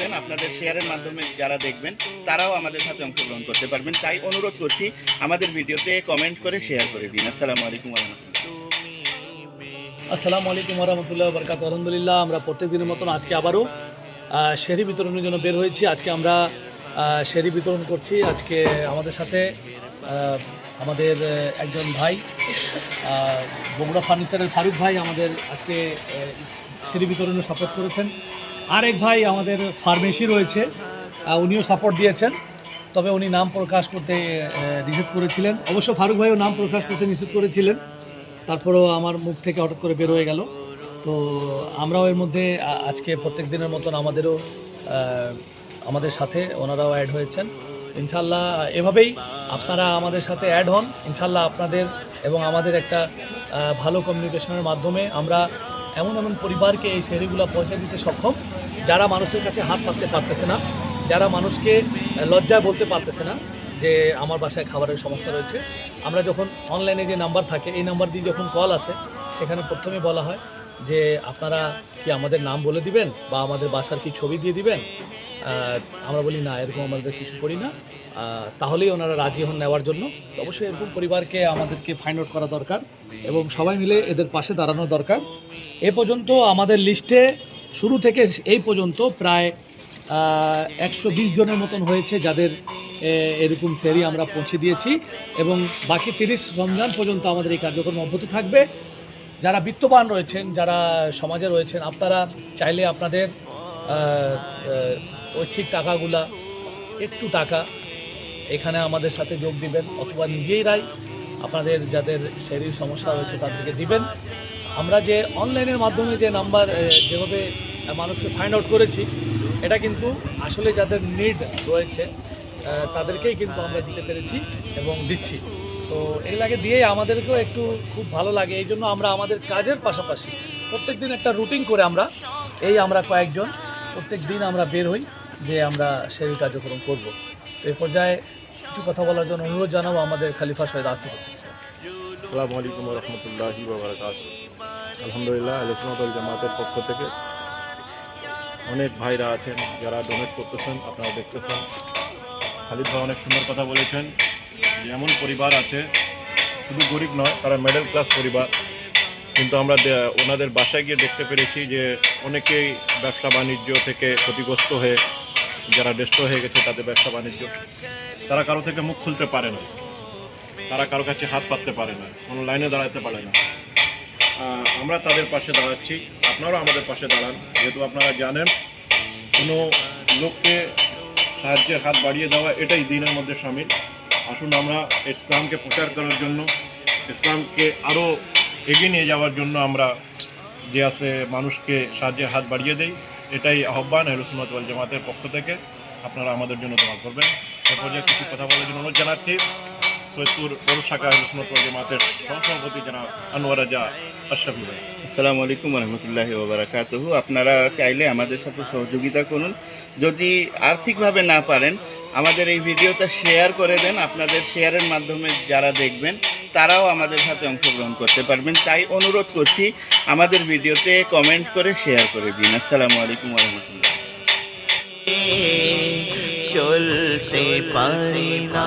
দেন আপনাদের শেয়ারের মাধ্যমে যারা দেখবেন, তারাও আমাদের সাথে অংশগ্রহণ করতে পারবেন। তাই অনুরোধ করছি, আমাদের ভিডিওতে কমেন্ট করে শেয়ার করে দিন। আসসালামু আলাইকুম আসসালামু আলাইকুম রহমতুল্লাহ বরকাত আলহামদুলিল্লাহ, আমরা প্রত্যেক দিনের মতন আজকে আবারও শেরি বিতরণের জন্য বের হয়েছি। আজকে আমরা শেরি বিতরণ করছি। আজকে আমাদের সাথে আমাদের একজন ভাই বগুড়া ফার্নিচারের ফারুক ভাই আমাদের আজকে শেরি বিতরণে সাপোর্ট করেছেন। আরেক ভাই আমাদের ফার্মেসি রয়েছে উনিও সাপোর্ট দিয়েছেন, তবে উনি নাম প্রকাশ করতে নিষেধ করেছিলেন। অবশ্য ফারুক ভাইও নাম প্রকাশ করতে নিষেধ করেছিলেন, তারপরেও আমার মুখ থেকে হঠাৎ করে বের হয়ে গেল। তো আমরাও এর মধ্যে আজকে প্রত্যেক দিনের মতন আমাদেরও আমাদের সাথে ওনারাও অ্যাড হয়েছেন। ইনশাল্লাহ এভাবেই আপনারা আমাদের সাথে অ্যাড হন। ইনশাল্লাহ আপনাদের এবং আমাদের একটা ভালো কমিউনিকেশনের মাধ্যমে আমরা এমন এমন পরিবারকে এই শেরিগুলো পৌঁছে দিতে সক্ষম যারা মানুষের কাছে হাত পাততে পারতেছে না, যারা মানুষকে লজ্জায় বলতে পারতেছে না যে আমার বাসায় খাবারের সমস্যা রয়েছে, আমরা যখন অনলাইনে যে নাম্বার থাকে, এই নাম্বার দিয়ে যখন কল আসে, সেখানে প্রথমে বলা হয় যে, আপনারা কি আমাদের নাম বলে দিবেন বা আমাদের বাসার কি ছবি দিয়ে দিবেন? আমরা বলি, না, এরকম আমাদের কিছু করি না। তাহলেই ওনারা রাজি হন নেওয়ার জন্য। অবশ্যই এরকম পরিবারকে আমাদেরকে ফাইন্ড আউট করা দরকার এবং সবাই মিলে এদের পাশে দাঁড়ানো দরকার। এ পর্যন্ত আমাদের লিস্টে শুরু থেকে এই পর্যন্ত প্রায় একশো বিশ জনের মতন হয়েছে যাদের এরকম ফেরি আমরা পৌঁছে দিয়েছি এবং বাকি তিরিশ রমজান পর্যন্ত আমাদের এই কার্যক্রম অব্যাহত থাকবে। যারা বিত্তবান রয়েছেন, যারা সমাজে রয়েছেন, আপনারা চাইলে আপনাদের ঐচ্ছিক টাকাগুলা, একটু টাকা এখানে আমাদের সাথে যোগ দিবেন অথবা নিজেরাই আপনাদের যাদের শরীর সমস্যা রয়েছে তাদেরকে দিবেন। আমরা যে অনলাইনের মাধ্যমে যে নাম্বার যেভাবে মানুষকে ফাইন্ড আউট করেছি, এটা কিন্তু আসলে যাদের নিড রয়েছে তাদেরকেই কিন্তু আমরা দিতে পেরেছি এবং দিচ্ছি তো এগুলাকে দিয়েই আমাদেরকেও একটু খুব ভালো লাগে, এই জন্য আমরা আমাদের কাজের পাশাপাশি প্রত্যেক দিন একটা রুটিন করে আমরা, এই আমরা কয়েকজন, প্রত্যেক দিন আমরা বের হই, যে আমরা সেই কার্যক্রম করব তো এই পর্যায়ে কিছু কথা বলার জন্য অনুরোধ জানাব আমাদের খালিফা সৈয়দ আসিফ। আসসালামু আলাইকুম রহমতুল্লাহি আলহামদুলিল্লাহ আলোচনাদল জামাতের পক্ষ থেকে অনেক ভাইরা আছেন যারা ডোনেট করতেছেন, আপনারা দেখতেছেন। খালিদ ভাই অনেক সুন্দর কথা বলেছেন যে এমন পরিবার আছে, শুধু গরিব নয়, তারা মিডল ক্লাস পরিবার। কিন্তু আমরা ওনাদের বাসায় গিয়ে দেখতে পেরেছি যে অনেকেই ব্যবসা বাণিজ্য থেকে ক্ষতিগ্রস্ত হয়ে, যারা ব্যস্ত হয়ে গেছে তাদের ব্যবসা বাণিজ্য। তারা কারও থেকে মুখ খুলতে পারে না। তারা কারও কাছে হাত পাততে পারে না, কোনো লাইনে দাঁড়াতে পারে না। আমরা তাদের পাশে দাঁড়াচ্ছি, আপনারাও আমাদের পাশে দাঁড়ান। যেহেতু আপনারা জানেন, কোনো লোককে সাহায্যের হাত বাড়িয়ে দেওয়া এটাই দিনের মধ্যে সামিল। আসুন আমরা ইসলামকে প্রচার করার জন্য, ইসলামকে আরও এগিয়ে নিয়ে যাওয়ার জন্য আমরা যে আছে মানুষকে সাহায্যের হাত বাড়িয়ে দেই, এটাই আহ্বান হেলুসুন্নত জামাতের পক্ষ থেকে। আপনারা আমাদের জন্য দোয়া করবেন। এরপর কিছু কথা বলার জন্য অনুরোধ জানাচ্ছি। সৈয়দপুর পৌর শাখা হেলুসুন্নত ওয়াল জামাতের সহসভাপতি জানা আনোয়ার রাজা আশরাফি ভাই। আসসালামু আলাইকুম রহমতুল্লাহি ওবরাকাতুহু আপনারা চাইলে আমাদের সাথে সহযোগিতা করুন। যদি আর্থিকভাবে না পারেন আমাদের এই ভিডিওটা শেয়ার করে দেন। আপনাদের শেয়ারের মাধ্যমে যারা দেখবেন তারাও আমাদের সাথে অংশগ্রহণ করতে পারবেন। তাই অনুরোধ করছি আমাদের ভিডিওতে কমেন্ট করে শেয়ার করে দিন। আসসালামু আলাইকুম রহমতুল্লাহ। চলতে পারি না।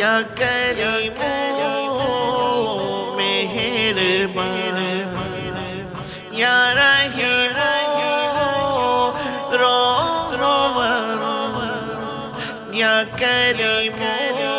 या करीम मेहरबान या रहीम रो रो या करीम